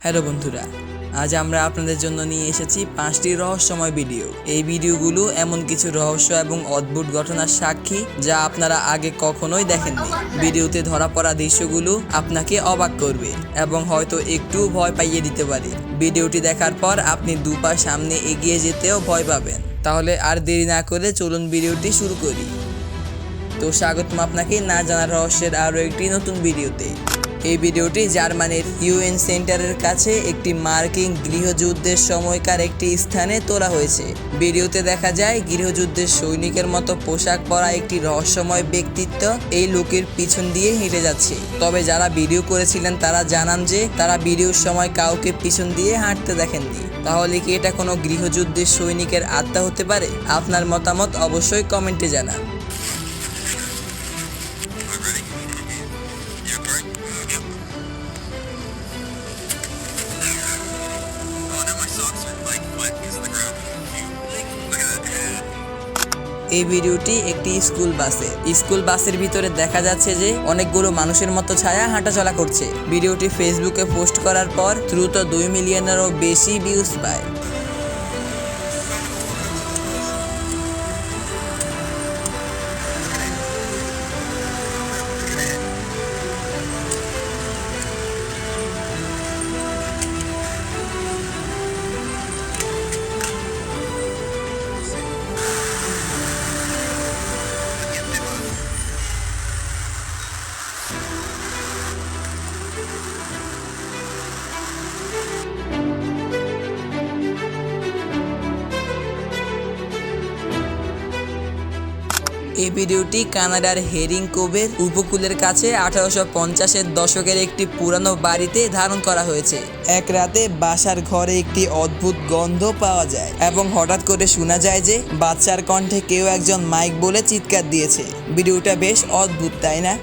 Hello বন্ধুরা, আজ আমরা আপনাদের জন্য নিয়ে এসেছি পাঁচটি রহস্যময় ভিডিও। এই ভিডিওগুলো এমন কিছু রহস্য এবং অদ্ভুত ঘটনার সাক্ষী যা আপনারা আগে কখনোই দেখেননি। ভিডিওতে ধরা পড়া দৃশ্যগুলো আপনাকে অবাক করবে এবং হয়তো একটু ভয় পাইয়ে দিতে পারে। ভিডিওটি দেখার পর আপনি দুপা সামনে এগিয়ে যেতেও ভয় পাবেন। তাহলে আর দেরি না করে চলুন ভিডিওটি শুরু করি। তো স্বাগতম আপনাকে, না জানার রহস্যের আরও একটি নতুন ভিডিওতে। এই ভিডিওটি জার্মানির ইউএন সেন্টারের কাছে একটি মার্কিং গৃহযুদ্ধের সময়কার একটি স্থানে তোলা হয়েছে। ভিডিওতে দেখা যায়, গৃহযুদ্ধের সৈনিকের মতো পোশাক পরা একটি রহস্যময় ব্যক্তিত্ব এই লোকের পিছন দিয়ে হেঁটে যাচ্ছে। তবে যারা ভিডিও করেছিলেন, তারা জানান যে তারা ভিডিওর সময় কাউকে পিছন দিয়ে হাঁটতে দেখেননি। তাহলে কি এটা কোনো গৃহযুদ্ধের সৈনিকের আত্মা হতে পারে? আপনার মতামত অবশ্যই কমেন্টে জানান। এই ভিডিওটি একটি স্কুল বাসে। স্কুল বাসের ভিতরে দেখা যাচ্ছে যে অনেকগুলো মানুষের মতো ছায়া হাঁটাচলা করছে। ভিডিওটি ফেসবুকে পোস্ট করার পর দ্রুত দুই মিলিয়নেরও বেশি ভিউজ পায়। এই ভিডিওটি কানাডার হেরিং কোবের উপকূলের কাছে আঠারোশো পঞ্চাশের দশকের একটি পুরানো বাড়িতে ধারণ করা হয়েছে। এক রাতে বাসার ঘরে একটি অদ্ভুত গন্ধ পাওয়া যায় এবং হঠাৎ করে শোনা যায় যে বাচ্চার কণ্ঠে কেউ একজন মাইক বলে চিৎকার দিয়েছে। ভিডিওটা বেশ অদ্ভুত, তাই না?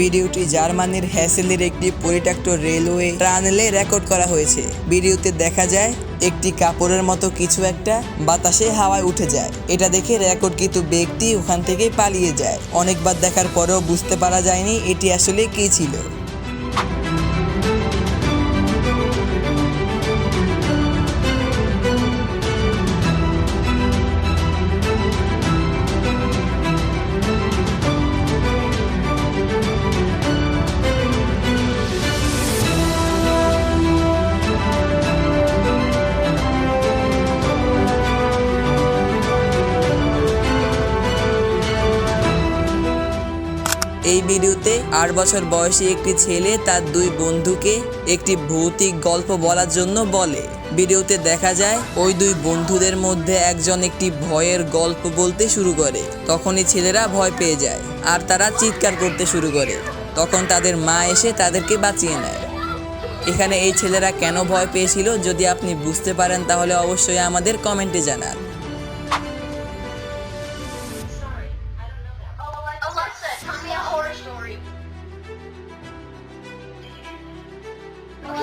ভিডিওটি জার্মানির হ্যাসেলের একটি পরিত্যক্ত রেলওয়ে টানেলে রেকর্ড করা হয়েছে। ভিডিওতে দেখা যায়, একটি কাপড়ের মতো কিছু একটা বাতাসে হাওয়ায় উঠে যায়। এটা দেখে রেকর্ড কিন্তু ব্যক্তি ওখান থেকে পালিয়ে যায়। অনেকবার দেখার পরেও বুঝতে পারা যায়নি এটি আসলে কী ছিল। এই ভিডিওতে আট বছর বয়সী একটি ছেলে তার দুই বন্ধুকে একটি ভৌতিক গল্প বলার জন্য বলে। ভিডিওতে দেখা যায়, ওই দুই বন্ধুদের মধ্যে একজন একটি ভয়ের গল্প বলতে শুরু করে। তখনই ছেলেরা ভয় পেয়ে যায় আর তারা চিৎকার করতে শুরু করে। তখন তাদের মা এসে তাদেরকে বাঁচিয়ে নেয়। এখানে এই ছেলেরা কেন ভয় পেয়েছিল যদি আপনি বুঝতে পারেন তাহলে অবশ্যই আমাদের কমেন্টে জানান।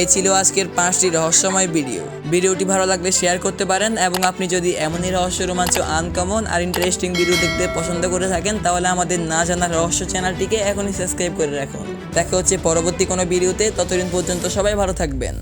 এ ছিল আজকের পাঁচটি রহস্যময় ভিডিও। ভিডিওটি ভালো লাগলে শেয়ার করতে পারেন এবং আপনি যদি এমনই রহস্য, রোমাঞ্চ, আনকমন আর ইন্টারেস্টিং ভিডিও দেখতে পছন্দ করে থাকেন, তাহলে আমাদের না জানা রহস্য চ্যানেলটিকে এখনই সাবস্ক্রাইব করে রাখুন। দেখা হচ্ছে পরবর্তী কোনো ভিডিওতে, ততদিন পর্যন্ত সবাই ভালো থাকবেন।